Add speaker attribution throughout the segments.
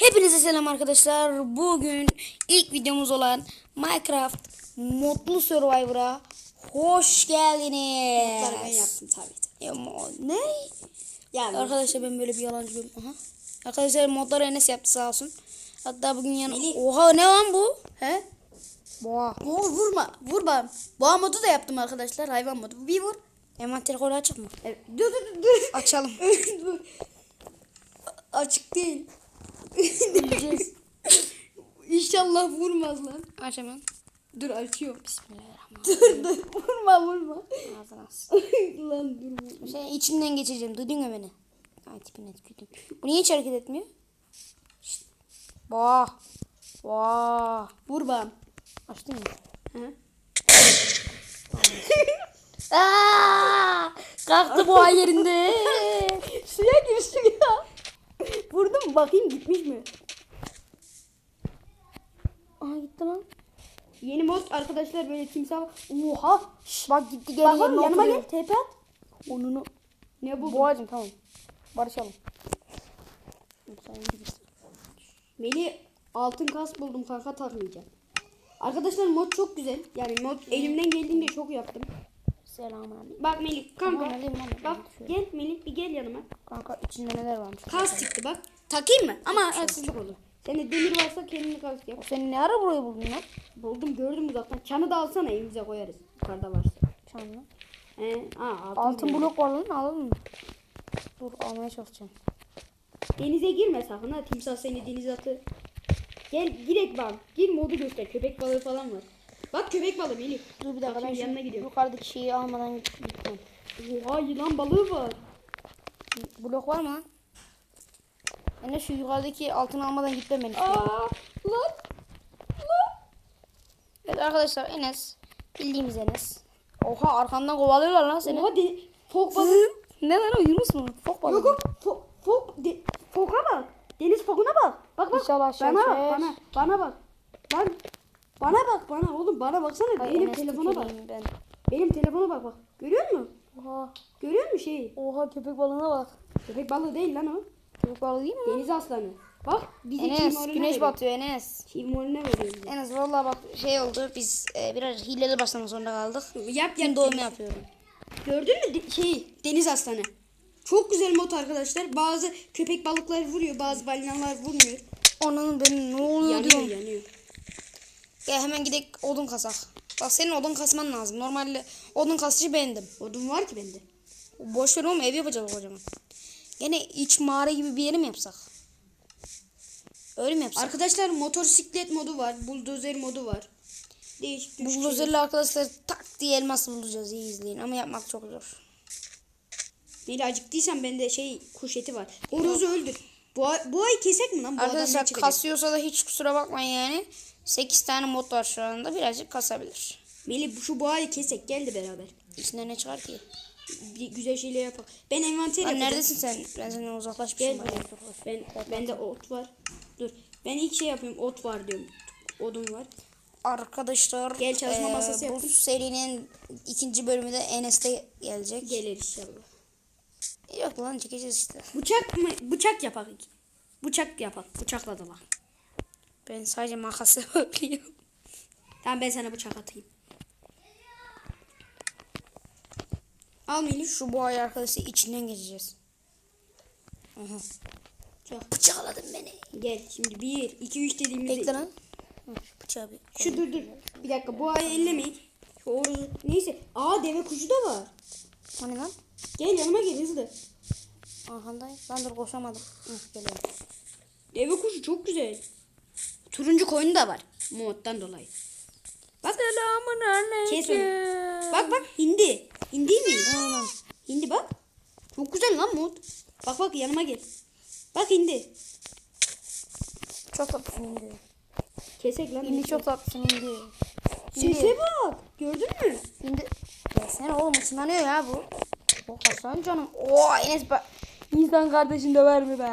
Speaker 1: Hepinize selam arkadaşlar. Bugün ilk videomuz olan Minecraft Modlu Survivor'a hoş geldiniz.
Speaker 2: Modları ben yaptım tabii.
Speaker 1: Ya, mo- ne?
Speaker 2: Yani
Speaker 1: Arkadaşlar ben böyle bir yalancı bir... Aha. Arkadaşlar modları Enes yaptı sağ olsun. Hatta bugün yan...
Speaker 2: Melih.
Speaker 1: Oha ne lan bu?
Speaker 2: he?
Speaker 1: Boğa.
Speaker 2: Vur vurma. Vurma. Boğa modu da yaptım arkadaşlar. Hayvan modu. Bir vur.
Speaker 1: Envanter kolu açık mı?
Speaker 2: Evet. Dur dur dur.
Speaker 1: Açalım.
Speaker 2: Açık değil.
Speaker 1: Bileceğiz.
Speaker 2: İnşallah vurmaz lan.
Speaker 1: Aç hemen.
Speaker 2: Dur açıyorum.
Speaker 1: Bismillahirrahmanirrahim.
Speaker 2: Dur dur. Vurma vurma.
Speaker 1: Ağzına
Speaker 2: lan dur. vurma.
Speaker 1: Sen içinden geçeceğim. Duydun mu beni? Ay tipine tükürdüm. Bu niye hiç hareket etmiyor? Şşt. Boğa. Boğa.
Speaker 2: Vur bana.
Speaker 1: Açtın mı?
Speaker 2: Hı?
Speaker 1: Aa! Kalktı boğa yerinde.
Speaker 2: Suya gir suya. Vurdum bakayım gitmiş mi?
Speaker 1: Aha gitti lan.
Speaker 2: Yeni mod arkadaşlar böyle timsah. Oha.
Speaker 1: Şş, bak gitti geri
Speaker 2: Bak
Speaker 1: yerine
Speaker 2: yanıma gel. Tepe at.
Speaker 1: Onunu.
Speaker 2: Ne bu?
Speaker 1: Boğacım tamam. Barışalım. Sen.
Speaker 2: Melih altın kas buldum kanka takmayacağım. Arkadaşlar mod çok güzel. Yani mod elimden geldiğince çok yaptım.
Speaker 1: Selamünaleyküm.
Speaker 2: Bak Melih kanka.
Speaker 1: Aman alayım ben.
Speaker 2: Bak
Speaker 1: Şöyle.
Speaker 2: gel Melih bir gel yanıma.
Speaker 1: Kanka içinde neler varmış?
Speaker 2: Kas çıktı bak. Takayım mı? Ama haksızlık olur. Sende demir varsa kendini kas yap.
Speaker 1: Sen ne ara burayı buldun lan?
Speaker 2: Buldum gördüm uzaktan. Çanı da alsana evimize koyarız. Yukarıda varsa.
Speaker 1: Çanlı.
Speaker 2: He, aa, altın,
Speaker 1: Altın
Speaker 2: blok.
Speaker 1: var lan alalım mı? Dur almaya çalışacağım.
Speaker 2: Denize girme sakın ha. Timsah seni denize atı. Gel girek bak. Gir modu göster. Köpek balığı falan var. Bak köpek balığı Melih.
Speaker 1: Dur bir dakika
Speaker 2: Bak
Speaker 1: ben
Speaker 2: şimdi yanına gidiyorum.
Speaker 1: yukarıdaki şeyi almadan gittim.
Speaker 2: Oha yılan balığı var.
Speaker 1: Blok var mı lan? Ben de şu yukarıdaki altını almadan gitmem istiyorum.
Speaker 2: Aa lan.
Speaker 1: Evet arkadaşlar Enes. Bildiğimiz Enes. Oha arkamdan kovalıyorlar lan seni.
Speaker 2: Oha de, fok balığı.
Speaker 1: ne lan o Yunus mu? Fok balığı.
Speaker 2: Yok yok fok, fok, de, foka bak. Deniz fokuna bak. Bak bak.
Speaker 1: İnşallah
Speaker 2: bana bak bana. Bana bak. Lan. Bana bak bana oğlum bana baksana.
Speaker 1: Ay,
Speaker 2: Benim
Speaker 1: Enes
Speaker 2: telefona bak.
Speaker 1: tüküreyim Ben.
Speaker 2: Benim telefona bak bak. Görüyor musun?
Speaker 1: Oha.
Speaker 2: Görüyor musun şeyi?
Speaker 1: Oha köpek balığına bak.
Speaker 2: Köpek balığı değil lan o.
Speaker 1: Köpek balığı değil mi?
Speaker 2: Deniz aslanı. Bak bizi
Speaker 1: Enes
Speaker 2: Timor'una
Speaker 1: güneş
Speaker 2: veriyor.
Speaker 1: batıyor Enes.
Speaker 2: Timor'una veriyor bize.
Speaker 1: Enes vallahi bak şey oldu biz e, biraz hileli başlamak zorunda kaldık.
Speaker 2: Yap
Speaker 1: Gün
Speaker 2: yap.
Speaker 1: doğumu yapıyorum.
Speaker 2: Gördün mü de- şeyi deniz aslanı? Çok güzel mod arkadaşlar. Bazı köpek balıklar vuruyor, bazı balinalar vurmuyor.
Speaker 1: Onun benim ne oluyor
Speaker 2: Yanıyor,
Speaker 1: diyorum.
Speaker 2: yanıyor.
Speaker 1: Gel hemen gidelim odun kasak. Bak senin odun kasman lazım. Normalde odun kasıcı bendim.
Speaker 2: Odun var ki bende.
Speaker 1: Boş ver oğlum ev yapacağız kocaman. Gene iç mağara gibi bir yeri mi yapsak? Öyle mi yapsak?
Speaker 2: Arkadaşlar motosiklet modu var, buldozer modu var. Değişik şeyler.
Speaker 1: Buldozerle arkadaşlar tak diye elmas bulacağız. İyi izleyin ama yapmak çok zor.
Speaker 2: Neyle acıktıysan bende şey kuş eti var. Horozu öldür. Bu, bu ay kesek mi lan? Bu
Speaker 1: Arkadaşlar kasıyorsa da hiç kusura bakmayın yani. 8 tane mod var şu anda. Birazcık kasabilir.
Speaker 2: Melih şu boğayı kesek geldi beraber.
Speaker 1: İçinden ne çıkar ki?
Speaker 2: Bir güzel şeyler yapalım. Ben envanter yapacağım.
Speaker 1: neredesin sen? Ben senden uzaklaşmışım.
Speaker 2: Gel buraya. Ben, bende ot var. Dur. Ben ilk şey yapıyorum. Ot var diyorum. Odun var.
Speaker 1: Arkadaşlar
Speaker 2: Gel çalışma
Speaker 1: eee,
Speaker 2: masası
Speaker 1: bu
Speaker 2: yaptım.
Speaker 1: serinin ikinci bölümü de Enes'te gelecek.
Speaker 2: Gelir inşallah.
Speaker 1: Yok lan çekeceğiz işte.
Speaker 2: Bıçak mı? Bıçak yapak. Bıçak yapak. Bıçakla da bak.
Speaker 1: Ben sadece makası biliyorum.
Speaker 2: Tamam ben sana bıçak atayım. Al Melih.
Speaker 1: Şu boğayı arkadaşlar içinden geçeceğiz. Aha.
Speaker 2: Bıçak.
Speaker 1: Bıçakladın beni.
Speaker 2: Gel şimdi 1, 2, 3 dediğimizde.
Speaker 1: Bekle lan. Bıçağı bir.
Speaker 2: Şu dur dur. Bir dakika bu ayı ellemeyin. Şu. Neyse. Aa deve kuşu da var.
Speaker 1: O ne lan?
Speaker 2: Gel yanıma gel hızlı.
Speaker 1: Arkandayım. Ben dur koşamadım. Hı, geliyorum.
Speaker 2: Deve kuşu çok güzel. Turuncu koyunu da var. Moddan dolayı. Bak.
Speaker 1: Selamun
Speaker 2: Kes onu. Bak bak hindi. Hindi mi? Hindi bak. Çok güzel lan mod. Bak bak yanıma gel. Bak hindi.
Speaker 1: Çok tatlısın indi.
Speaker 2: Kesek lan.
Speaker 1: İndi çok tatlısın indi.
Speaker 2: Sese bak. Gördün mü?
Speaker 1: İndi. Ya sen oğlum ısınlanıyor ya bu. O Hasan canım. Oo Enes be. İnsan kardeşin döver mi be?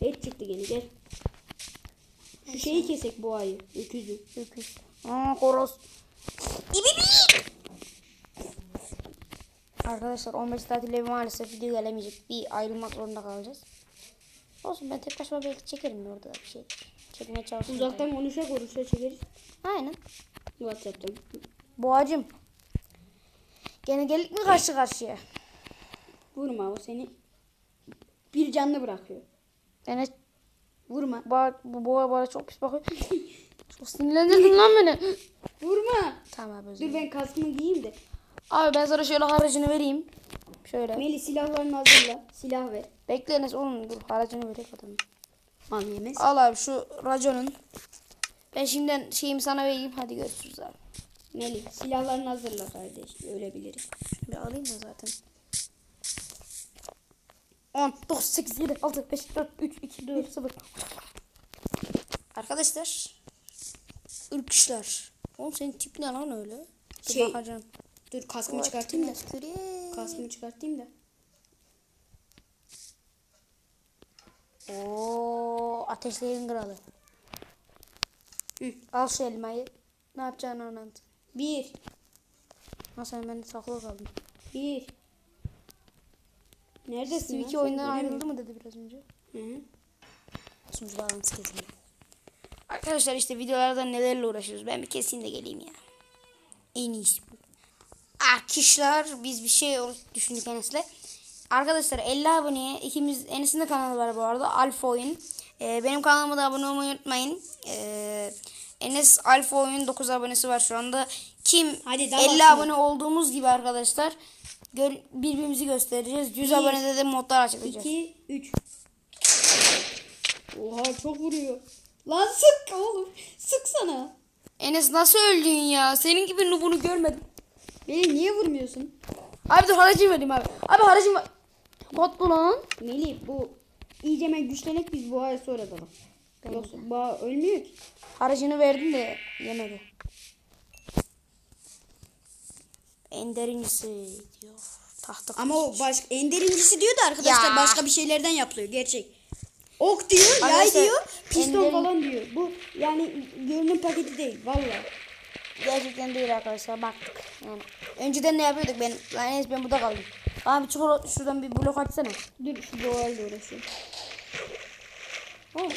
Speaker 2: Et çıktı gene gel. Şu şeyi kesek bu ayı. Öküzü.
Speaker 1: Öküz. Aa. İbibi. Arkadaşlar 15 tatile maalesef video gelemeyecek. Bir ayrılmak zorunda kalacağız. Olsun ben tek başıma belki çekerim orada bir şey. Çekmeye çalışırım.
Speaker 2: Uzaktan konuşa konuşa çekeriz.
Speaker 1: Aynen.
Speaker 2: WhatsApp'tan.
Speaker 1: Boğacım. Gene geldik mi karşı karşıya?
Speaker 2: Vurma o seni bir canlı bırakıyor.
Speaker 1: Enes
Speaker 2: Vurma.
Speaker 1: Bak bu boğa bana çok pis bakıyor. çok sinirlendirdin lan beni.
Speaker 2: Vurma.
Speaker 1: Tamam abi özür
Speaker 2: Dur
Speaker 1: dilerim.
Speaker 2: ben kaskımı giyeyim de.
Speaker 1: Abi ben sana şöyle haracını vereyim. Şöyle.
Speaker 2: Meli silahlarını hazırla. Silah ver.
Speaker 1: Bekle Enes oğlum dur haracını vereyim adamın.
Speaker 2: Al yemez.
Speaker 1: Al abi şu raconun. Ben şimdiden şeyimi sana vereyim. Hadi görüşürüz abi.
Speaker 2: Meli silahlarını hazırla kardeş. Ölebiliriz.
Speaker 1: Bir alayım da zaten. 10, 9, 8, 7, 6, 5, 4, 3, 2, 1, 0. Arkadaşlar. Ürküşler. Oğlum senin tip ne lan öyle? Dur
Speaker 2: Şey,
Speaker 1: bakacağım.
Speaker 2: Dur kaskımı çıkartayım da. Kaskımı çıkartayım da.
Speaker 1: Oo, ateşlerin kralı.
Speaker 2: Hı.
Speaker 1: Al şu elmayı. Ne yapacağını anlat.
Speaker 2: Bir.
Speaker 1: Nasıl ben saklı kaldım.
Speaker 2: Bir. Neredesin?
Speaker 1: Steve
Speaker 2: lan?
Speaker 1: 2
Speaker 2: Seni
Speaker 1: oyundan ayrıldı mı dedi biraz önce.
Speaker 2: Hı hı.
Speaker 1: Sunucu bağlantısı kesildi. Arkadaşlar işte videolarda nelerle uğraşıyoruz. Ben bir keseyim de geleyim ya. En iyisi bu. Arkadaşlar biz bir şey düşündük Enes'le. Arkadaşlar 50 aboneye ikimiz Enes'in de kanalı var bu arada. Alfa Oyun. Ee, benim kanalıma da abone olmayı unutmayın. Ee, Enes Alfa Oyun 9 abonesi var şu anda. Kim
Speaker 2: Hadi daha
Speaker 1: 50
Speaker 2: basma.
Speaker 1: abone olduğumuz gibi arkadaşlar gör, birbirimizi göstereceğiz. 100
Speaker 2: Bir,
Speaker 1: abonede de modlar açıklayacağız.
Speaker 2: 2, 3. Oha çok vuruyor. Lan sık oğlum. Sık sana.
Speaker 1: Enes nasıl öldün ya? Senin gibi nubunu görmedim.
Speaker 2: Beni niye vurmuyorsun?
Speaker 1: Abi dur haracı vereyim abi. Abi haracı var. Kapatma lan.
Speaker 2: Melih bu iyice ben güçlenek biz bu ay sonra dalalım. Yoksa boğa ölmüyor ki.
Speaker 1: Haracını verdim de yemedi. Enderincisi diyor. Tahta
Speaker 2: Ama o baş, enderincisi diyor da arkadaşlar
Speaker 1: Ya.
Speaker 2: başka bir şeylerden yapılıyor gerçek. Ok diyor, yay
Speaker 1: Arkadaşlar,
Speaker 2: diyor, piston
Speaker 1: enderin-
Speaker 2: falan diyor. Bu yani görünüm paketi değil vallahi.
Speaker 1: gerçekten değil arkadaşlar baktık. Yani önceden ne yapıyorduk ben? Lan Enes ben burada kaldım. Abi or- şuradan bir blok açsana.
Speaker 2: Dur şu boğayla uğraşıyorum.
Speaker 1: Oğlum,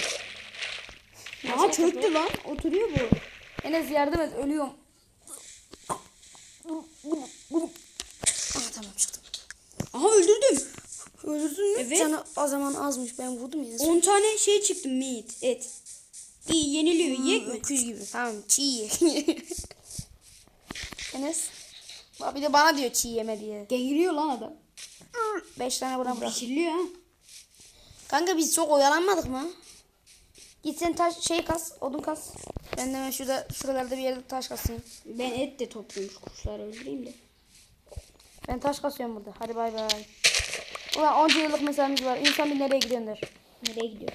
Speaker 2: Aa çöktü lan. Oturuyor bu.
Speaker 1: Enes yardım et ölüyorum. Ah tamam çıktım.
Speaker 2: Aha öldürdüm.
Speaker 1: Öldürdün mü?
Speaker 2: Evet.
Speaker 1: Canı o zaman azmış ben vurdum ya.
Speaker 2: 10 tane şey çıktı meat, et. İyi yeniliyor. Yiyek mi?
Speaker 1: Öküz gibi. Tamam çiğ ye. Enes. Bir de bana diyor çiğ yeme diye.
Speaker 2: Geğiriyor lan adam.
Speaker 1: Beş tane buna bırak.
Speaker 2: Pişiriliyor ha.
Speaker 1: Kanka biz çok oyalanmadık mı? Git sen taş şey kas, odun kas. Ben de hemen şurada şuralarda bir yerde taş kasayım.
Speaker 2: Ben et de topluyorum şu kuşları öldüreyim de.
Speaker 1: Ben taş kasıyorum burada. Hadi bay bay. Ulan 10 yıllık mesaimiz var. İnsan bir nereye gidiyorsun der.
Speaker 2: Nereye gidiyor?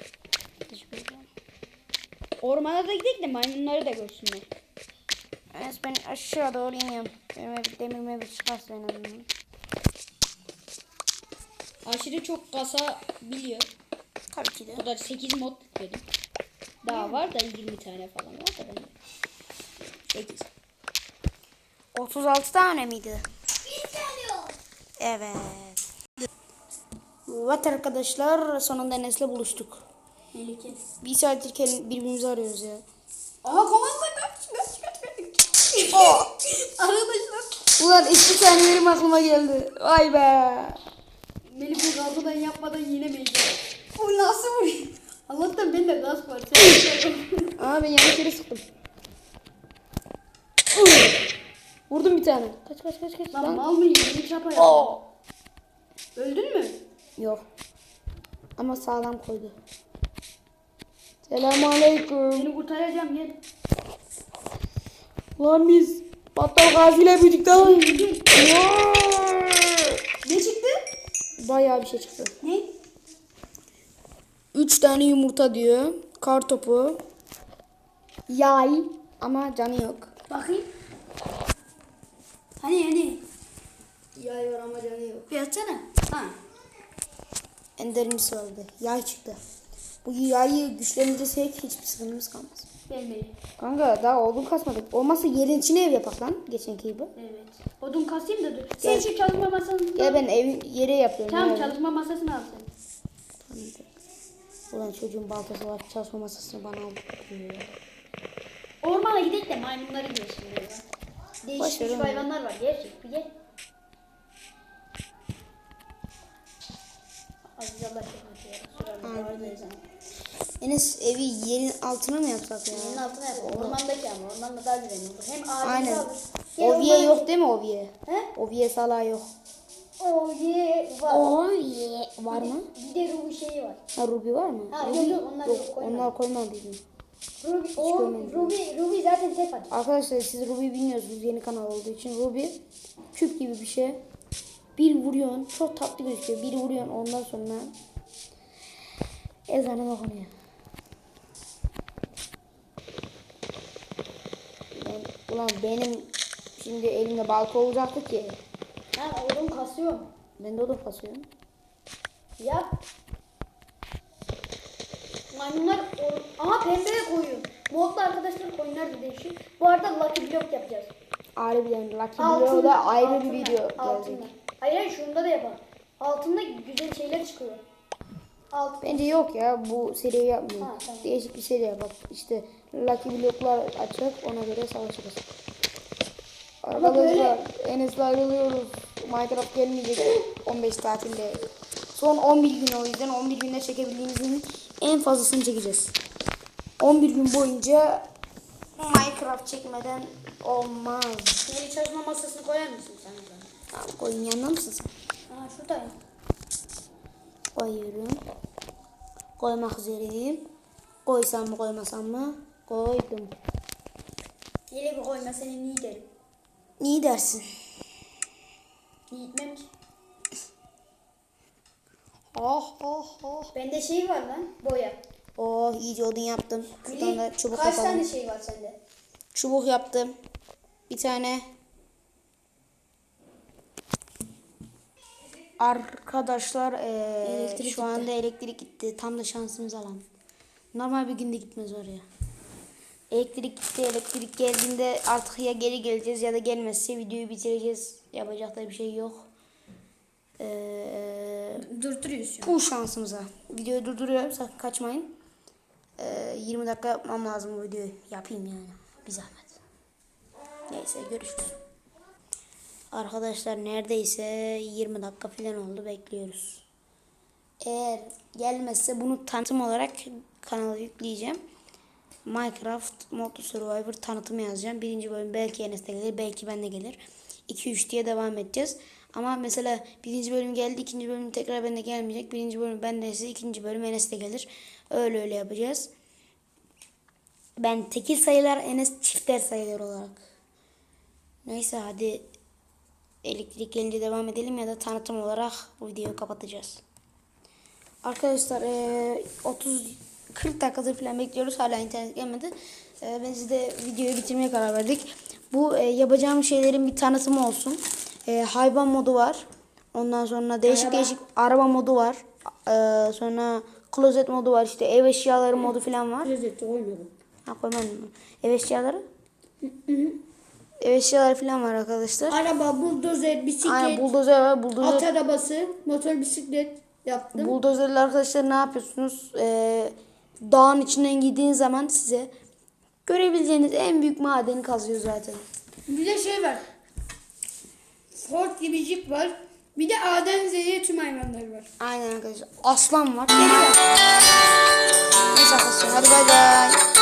Speaker 2: Ormana da gidelim de maymunları da görsünler.
Speaker 1: Enes ben aşağı doğru iniyorum. Önüme bir demir mevcut çıkarsa en azından.
Speaker 2: Aşırı çok kasa biliyor.
Speaker 1: Tabii ki de.
Speaker 2: O da 8 mod yükledim. Daha var da 20 tane falan var da bende. 8.
Speaker 1: 36 tane miydi? Evet. Evet arkadaşlar sonunda Enes'le buluştuk.
Speaker 2: Melike.
Speaker 1: Bir saattir birbirimizi arıyoruz ya.
Speaker 2: Aha komanda kaç kaç kaç kaç.
Speaker 1: Oh!
Speaker 2: Arkadaşlar.
Speaker 1: Ulan eski saniyelerim aklıma geldi. Vay be.
Speaker 2: Beni bu gazdan yapmadan yenemeyeceğim. Bu nasıl vuruyor? Allah'tan bende gaz var.
Speaker 1: Aa ben yanlış yere sıktım. Vurdum bir tane. Kaç kaç kaç kaç.
Speaker 2: Lan
Speaker 1: Lan.
Speaker 2: mal mıyım? Beni çapa yaptın.
Speaker 1: Oo.
Speaker 2: Öldün mü?
Speaker 1: Yok. Ama sağlam koydu. Selamun aleyküm.
Speaker 2: Seni kurtaracağım gel.
Speaker 1: Lan biz Battal Gazi ile büyüdük lan.
Speaker 2: Ne çıktı?
Speaker 1: Bayağı bir şey çıktı.
Speaker 2: Ne?
Speaker 1: Üç tane yumurta diyor. Kar topu. Yay. Ama canı yok.
Speaker 2: Bakayım. Hani hani? Yay var ama canı yok. Bir açsana. Ha.
Speaker 1: Enderincisi vardı. Yay çıktı. Bu yayı güçlendirirsek hiçbir sıkıntımız kalmaz.
Speaker 2: Beni.
Speaker 1: Kanka daha odun kasmadık. Olmazsa yerin içine ev yapak lan. Geçenki gibi.
Speaker 2: Evet. Odun kasayım da dur. Sen
Speaker 1: Gel.
Speaker 2: şu çalışma masasını
Speaker 1: Ya ben ev yere yapıyorum.
Speaker 2: Tamam
Speaker 1: ya.
Speaker 2: çalışma masasını al sen.
Speaker 1: Ulan çocuğun baltası var çalışma masasını bana aldı.
Speaker 2: Ormana gidelim de maymunları görsün böyle. Değişik
Speaker 1: onu.
Speaker 2: hayvanlar var. Gel. Aziz Allah.
Speaker 1: Enes evi yerin altına mı yapsak ya?
Speaker 2: Yerin altına yapalım. Ormandaki ama. Ormanda daha güzel olur. Hem ağacımızı
Speaker 1: Aynen.
Speaker 2: alır. Gel
Speaker 1: Oviye
Speaker 2: ormana
Speaker 1: yok değil mi Oviye?
Speaker 2: He?
Speaker 1: Oviye salağı yok.
Speaker 2: Oh yeah. Var.
Speaker 1: Oviye var mı?
Speaker 2: Bir de ruhu şeyi var.
Speaker 1: Ha Ruby var mı?
Speaker 2: Ha,
Speaker 1: Ruby-
Speaker 2: yok, onlar yok, koymadım.
Speaker 1: onlar koymadıydım.
Speaker 2: Ruby, o,
Speaker 1: görmedim.
Speaker 2: Ruby, Ruby zaten tek atıyor.
Speaker 1: Arkadaşlar siz Ruby bilmiyorsunuz yeni kanal olduğu için. Ruby küp gibi bir şey. Bir vuruyorsun çok tatlı gözüküyor. Bir vuruyorsun ondan sonra ezanı okunuyor. Ulan benim şimdi elimde balta olacaktı ki.
Speaker 2: Ha odun kasıyor.
Speaker 1: Ben de odun basıyorum.
Speaker 2: Yap. Maymunlar or- Aha pembeye koyun. Modlu arkadaşlar koyunlar da değişik. Bu arada Lucky Block yapacağız.
Speaker 1: Harbiden Lucky Block'da ayrı bir
Speaker 2: altında,
Speaker 1: video
Speaker 2: Altında.
Speaker 1: gelecek.
Speaker 2: Hayır şunda da yapalım. Altında güzel şeyler çıkıyor. Alt.
Speaker 1: Bence yok ya bu seriyi yapmayalım.
Speaker 2: Ha, tamam.
Speaker 1: Değişik bir seri yapalım. İşte Lucky Block'lar açacak ona göre savaşırız. Arkadaşlar Enes'le ayrılıyoruz. Minecraft gelmeyecek 15 tatilde. Son 11 gün o yüzden 11 günde çekebildiğimizin en fazlasını çekeceğiz. 11 gün boyunca Minecraft çekmeden olmaz.
Speaker 2: Yeni çalışma masasını koyar mısın sen?
Speaker 1: Tamam koyun yanına mısın sen?
Speaker 2: Aa şurada.
Speaker 1: Koyuyorum. Koymak üzereyim. Koysam mı koymasam mı? Koydum.
Speaker 2: Yele bir koyma seni niye derim.
Speaker 1: İyi dersin.
Speaker 2: Gitmem ki.
Speaker 1: Oh oh oh.
Speaker 2: Bende şey var lan boya.
Speaker 1: Oh iyice odun yaptım. Şuradan da çubuk
Speaker 2: Kaç
Speaker 1: yapalım.
Speaker 2: tane şey var sende?
Speaker 1: Çubuk yaptım. Bir tane. Arkadaşlar eee,
Speaker 2: Elektrik
Speaker 1: şu anda elektrik gitti. Tam da şansımız alalım. Normal bir günde gitmez oraya. Elektrik gitti. Elektrik geldiğinde artık ya geri geleceğiz ya da gelmezse videoyu bitireceğiz. Yapacak da bir şey yok. Eee
Speaker 2: Durduruyorsun.
Speaker 1: bu şansımıza. Videoyu durduruyorum. Sakın kaçmayın. Ee, 20 dakika yapmam lazım bu videoyu. Yapayım yani. Bir zahmet. Neyse görüşürüz. Arkadaşlar neredeyse 20 dakika falan oldu. Bekliyoruz. Eğer gelmezse bunu tanıtım olarak kanala yükleyeceğim. Minecraft Modlu Survivor tanıtımı yazacağım. Birinci bölüm belki Enes'te gelir, belki bende gelir. 2-3 diye devam edeceğiz. Ama mesela birinci bölüm geldi, ikinci bölüm tekrar bende gelmeyecek. Birinci bölüm bendeyse ikinci bölüm Enes'te gelir. Öyle öyle yapacağız. Ben tekil sayılar, Enes çiftler sayılar olarak. Neyse hadi elektrik gelince devam edelim ya da tanıtım olarak bu videoyu kapatacağız. Arkadaşlar eee, 30 40 dakikadır falan bekliyoruz. Hala internet gelmedi. Eee, ben size videoyu bitirmeye karar verdik. Bu eee, yapacağım şeylerin bir tanıtımı olsun. Eee, hayvan modu var. Ondan sonra değişik
Speaker 2: Araba.
Speaker 1: değişik araba modu var. Eee, sonra klozet modu var. İşte ev eşyaları modu falan var.
Speaker 2: Lezzeti koymadım.
Speaker 1: Ha koymadın mı? Ev eşyaları? Ev eşyaları falan var arkadaşlar.
Speaker 2: Araba, buldozer, bisiklet,
Speaker 1: Aynen buldozer var. Buldozer
Speaker 2: at arabası, motor bisiklet yaptım.
Speaker 1: Buldozerle arkadaşlar ne yapıyorsunuz? Ee, dağın içinden gittiğiniz zaman size görebileceğiniz en büyük madeni kazıyor zaten.
Speaker 2: Bir de şey var. Ford gibi jip var. Bir de A'dan Z'ye tüm hayvanlar var.
Speaker 1: Aynen arkadaşlar. Aslan var. Neyse arkadaşlar hadi bay bay.